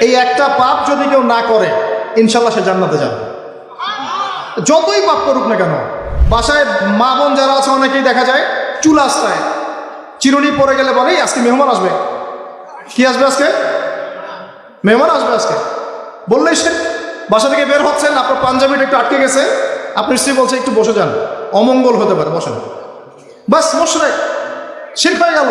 এই একটা পাপ যদি কেউ না করে, ইনশাল্লাহ সে জান্নাতে যাবে। যতই পাপ করুক না কেন, বাসায় মা বোন যারা আছে, অনেকেই দেখা যায় চুল আস্তায়। চিরুনি পরে গেলে বলে আজকে মেহমান আসবে। কি আসবে আজকে? মেহমান আসবে আজকে। বললেই সে বাসা থেকে বের হচ্ছেন, আপনার পাঞ্জাবিটা একটু আটকে গেছে। আপনি স্ত্রী বলছে, একটু বসে যান। অমঙ্গল হতে পারে, বসেন। বাস মশরে শির্ক হয়ে গেল।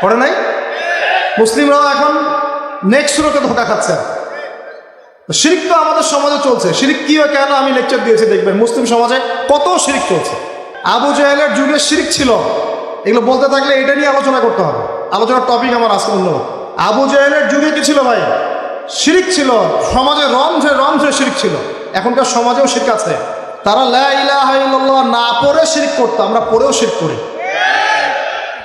করে নাই? মুসলিমরাও এখন নেক্সট শুরুতে ধোকা খাচ্ছে। শিরিক তো আমাদের সমাজে চলছে। শিরিক কি হয় কেন আমি লেকচার দিয়েছি দেখবেন। মুসলিম সমাজে কত শিরিক চলছে। আবু জাহেলের যুগে শিরিক ছিল। এগুলো বলতে থাকলে এটা নিয়ে আলোচনা করতে হবে। আলোচনার টপিক আমার আজকে অন্য। আবু জাহেলের যুগে কি ছিল ভাই? শিরিক ছিল। সমাজে রন্ধ্রে রন্ধ্রে শিরিক ছিল। এখনকার সমাজেও শিরিক আছে। তারা লা না পড়ে শিরিক করতো। আমরা পড়েও শিরিক করি।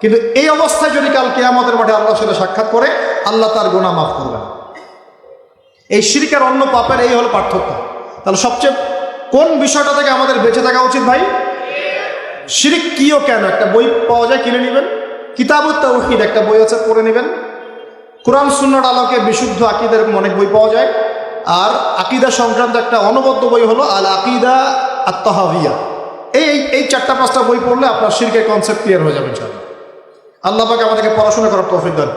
কিন্তু এই অবস্থায় যদি কাল কেয়ামতের মাঠে আল্লাহর সাথে সাক্ষাৎ করে, আল্লাহ তার গোনা মাফ করবেন এই শিরিকের অন্য পাপের এই হলো পার্থক্য। তাহলে সবচেয়ে কোন বিষয়টা থেকে আমাদের বেঁচে থাকা উচিত ভাই? শিরিক কিও কেন? একটা বই পাওয়া যায়, কিনে নেবেন। কিতাবুত তাওহিদ একটা বই আছে, পড়ে নেবেন। কোরআন সুন্নার আলোকে বিশুদ্ধ আকিদের অনেক বই পাওয়া যায়। আর আকিদা সংক্রান্ত একটা অনবদ্য বই হলো আল আকিদা আত্মাহাবিয়া এই, এই- চারটা পাঁচটা বই পড়লে আপনার শিরকের কনসেপ্ট ক্লিয়ার হয়ে যাবে, ইনশাআল্লাহ। আল্লাহ পাকে আমাদেরকে পড়াশোনা করার তৌফিক দেন।